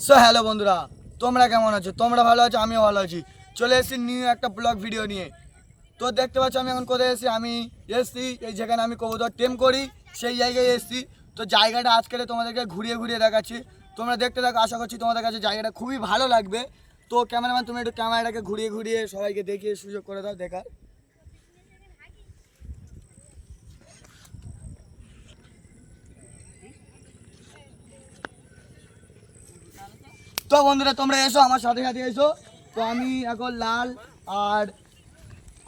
So hello বন্ধুরা, তোমরা কেমন আছো? তোমরা ভালো আছো? আমিও ভালো আছি। চলে এসেছি নিউ একটা ব্লগ ভিডিও নিয়ে। তো দেখতে পাচ্ছ আমি এখন কোথায় এসেছি? আমি এসেছি, এই যেখানে আমি কবুতর টেম করি, সেই জায়গায় এসেছি। তো জায়গাটা আজকে তোমাদেরকে ঘুরিয়ে ঘুরিয়ে দেখাচ্ছি। তোমরা দেখতে থাকো, আশা করছি তোমাদের কাছে জায়গাটা খুবই ভালো লাগবে। তো ক্যামেরাম্যান তুমি একটু ক্যামেরাটাকে ঘুরিয়ে ঘুরিয়ে সবাইকে দেখিয়ে সুযোগ করে দাও, দেখার। তো বন্ধুরা, তোমরা এসো, আমার সাথে সাথে এসো। তো আমি এখন লাল আর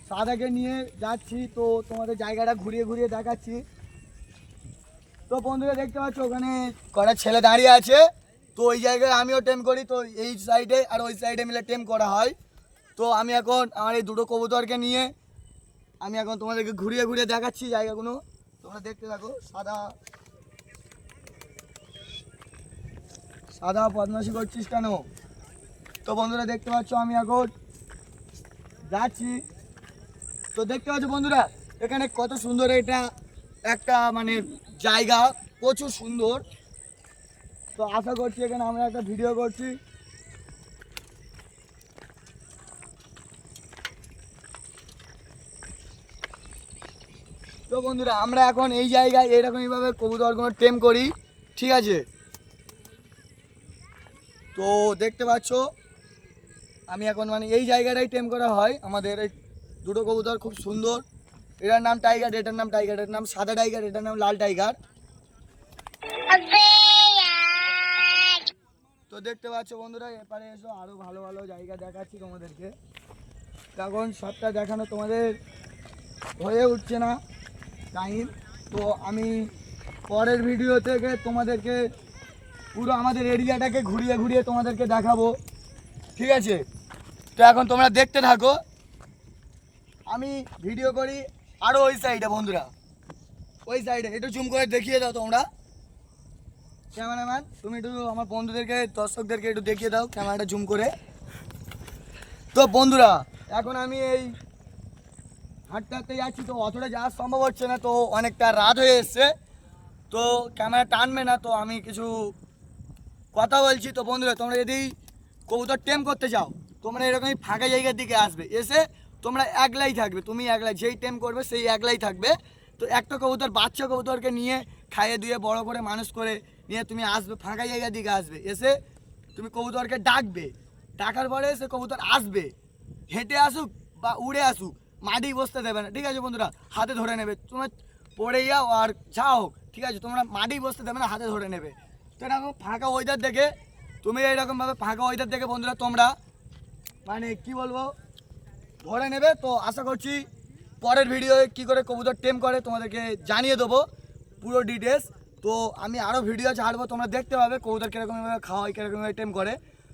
সাদাকে নিয়ে যাচ্ছি। তো তোমাদের জায়গাটা ঘুরিয়ে ঘুরিয়ে দেখাচ্ছি। তো বন্ধুরা, দেখতে পাচ্ছ, ওখানে কটা ছেলে দাঁড়িয়ে আছে। তো ওই জায়গায় আমিও টেম করি। তো এই সাইডে আর ওই সাইডে মিলে টেম করা হয়। তো আমি এখন আমার এই দুটো কবুতরকে নিয়ে আমি এখন তোমাদেরকে ঘুরিয়ে ঘুরিয়ে দেখাচ্ছি জায়গাগুলো। তোমরা দেখতে থাকো, সাদা সাদা বদমাশি করছিস কেন? তো বন্ধুরা দেখতে পাচ্ছ আমি এখন যাচ্ছি। তো দেখতে পাচ্ছ বন্ধুরা, এখানে কত সুন্দর এটা একটা মানে জায়গা, প্রচুর সুন্দর। তো আশা করছি এখানে আমরা একটা ভিডিও করছি। তো বন্ধুরা, আমরা এখন এই জায়গায় এইরকমইভাবে কবুতরগুলো টেম করি, ঠিক আছে? তো দেখতে পাচ্ছ, আমি এখন মানে এই জায়গাটাই টেম করা হয়। আমাদের এই দুটো কবুতর খুব সুন্দর। এটার নাম টাইগার এটার নাম টাইগার এটার নাম সাদা টাইগার এটার নাম লাল টাইগার তো দেখতে পাচ্ছ বন্ধুরা, এপারে এসো আরও ভালো ভালো জায়গা দেখাচ্ছি তোমাদেরকে। তখন সবটা দেখানো তোমাদের হয়ে উঠছে না টাইম তো আমি পরের ভিডিও থেকে তোমাদেরকে পুরো আমাদের এরিয়াটাকে ঘুরিয়ে ঘুরিয়ে তোমাদেরকে দেখাবো। ঠিক আছে? তো এখন তোমরা দেখতে থাকো। আমি ভিডিও করি আরও ওই সাইডে বন্ধুরা। ওই সাইডে একটু জুম করে দেখিয়ে দাও তোমরা। ক্যামেরাম্যান তুমি একটু আমার বন্ধুদেরকে, দর্শকদেরকে একটু দেখিয়ে দাও ক্যামেরাটা জুম করে। তো বন্ধুরা, এখন আমি এই হাঁটতে হাঁটতে যাচ্ছি, তো অতটা যাওয়া সম্ভব হচ্ছে না, তো অনেকটা রাত হয়ে এসছে। তো ক্যামেরা টানবে না, তো আমি কিছু কথা বলছি তো বন্ধুরা, তোমরা যদি কবুতর টেম করতে চাও, তোমরা এরকমই ফাঁকা জায়গার দিকে আসবে। এসে তোমরা একলাই থাকবে, তুমি একলাই, যেই টেম করবে সেই একলাই থাকবে। তো একটা কবুতর, বাচ্চা কবুতরকে নিয়ে, খাইয়ে দিয়ে বড় করে, মানুষ করে নিয়ে তুমি আসবে, ফাঁকা জায়গার দিকে আসবে। এসে তুমি কবুতরকে ডাকবে। ডাকার পরে সে কবুতর আসবে। হেঁটে আসুক বা উড়ে আসুক, মাটি বসতে দেবে না। ঠিক আছে বন্ধুরা? হাতে ধরে নেবে। তোমার পড়ে যাও আর যাও। ঠিক আছে? তোমরা মাটি বসতে দেবে না, হাতে ধরে নেবে। তো এরকম ফাঁকা ওয়েদার দেখে, তুমি এইরকমভাবে ফাঁকা ওয়েদার দেখে বন্ধুরা, তোমরা মানে কি বলব, ধরে নেবে। তো আশা করছি পরের ভিডিওয়ে কি করে কবুতর টেম করে তোমাদেরকে জানিয়ে দেবো পুরো ডিটেলস তো আমি আরও ভিডিও ছাড়বো, তোমরা দেখতে পাবে কবুতর কীরকমভাবে খাওয়া হয় কীরকমভাবে টেম করে।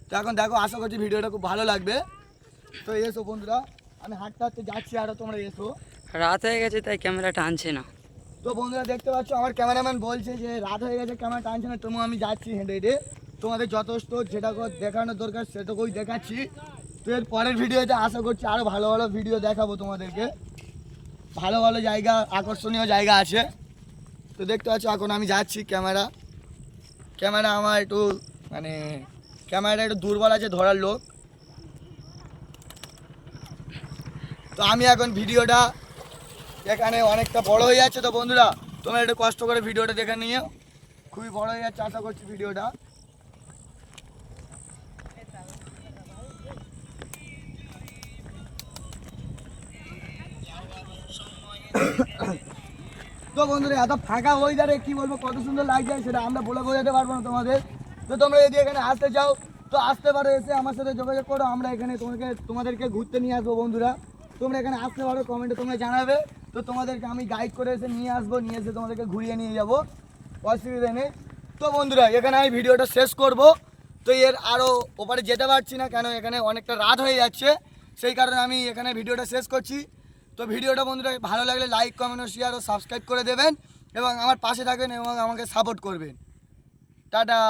তো এখন দেখো, আশা করছি ভিডিওটা খুব ভালো লাগবে। তো এসো বন্ধুরা, আমি হাঁটতে হাঁটতে যাচ্ছি আরও তোমরা এসো। রাত হয়ে গেছে, তাই ক্যামেরা টানছে না। তো বন্ধুরা দেখতে পাচ্ছ, আমার ক্যামেরাম্যান বলছে যে রাত হয়ে গেছে, ক্যামেরা টানছে না তবু আমি যাচ্ছি হেঁটে হেঁটে। তোমাদের যথেষ্ট যেটা দেখানোর দরকার সেটুকুই দেখাচ্ছি। তো এর পরের ভিডিওতে আশা করছি আরও ভালো ভালো ভিডিও দেখাবো তোমাদেরকে। ভালো ভালো জায়গা, আকর্ষণীয় জায়গা আছে। তো দেখতে পাচ্ছ, এখন আমি যাচ্ছি ক্যামেরা। ক্যামেরা আমার একটু মানে ক্যামেরাটা একটু দুর্বল আছে ধরার লোক। তো আমি এখন ভিডিওটা এখানে অনেকটা বড় হয়ে যাচ্ছে তো বন্ধুরা, তোমরা একটু কষ্ট করে ভিডিওটা দেখে নিও। খুবই বড় হয়ে যাচ্ছে, আশা করছি ভিডিওটা। তো বন্ধুরা, এত ফাঁকা ওয়েদারে কি বলব, কত সুন্দর লাগছে সেটা আমরা বলে বোঝাতে পারব না তোমাদের। তো তোমরা যদি এখানে আসতে চাও, তো আসতে পারো এসে আমার সাথে যোগাযোগ করো, আমরা এখানে তোমাকে, তোমাদেরকে ঘুরতে নিয়ে আসব বন্ধুরা। তোমরা এখানে আসতে পারো কমেন্টে তোমরা জানাবে। তো তোমাদেরকে আমি গাইড করে এসে নিয়ে আসব, নিয়ে এসে তোমাদেরকে ঘুরিয়ে নিয়ে যাব। অসুবিধা নেই। তো বন্ধুরা, এখানে আমি ভিডিওটা শেষ করব। তো এর আরও ওপারে যেতে পারছি না, কেন এখানে অনেকটা রাত হয়ে যাচ্ছে। সেই কারণে আমি এখানে ভিডিওটা শেষ করছি। তো ভিডিওটা বন্ধুরা, ভালো লাগলে লাইক কমেন্ট ও শেয়ার ও সাবস্ক্রাইব করে দেবেন এবং আমার পাশে থাকবেন এবং আমাকে সাপোর্ট করবেন। টাটা।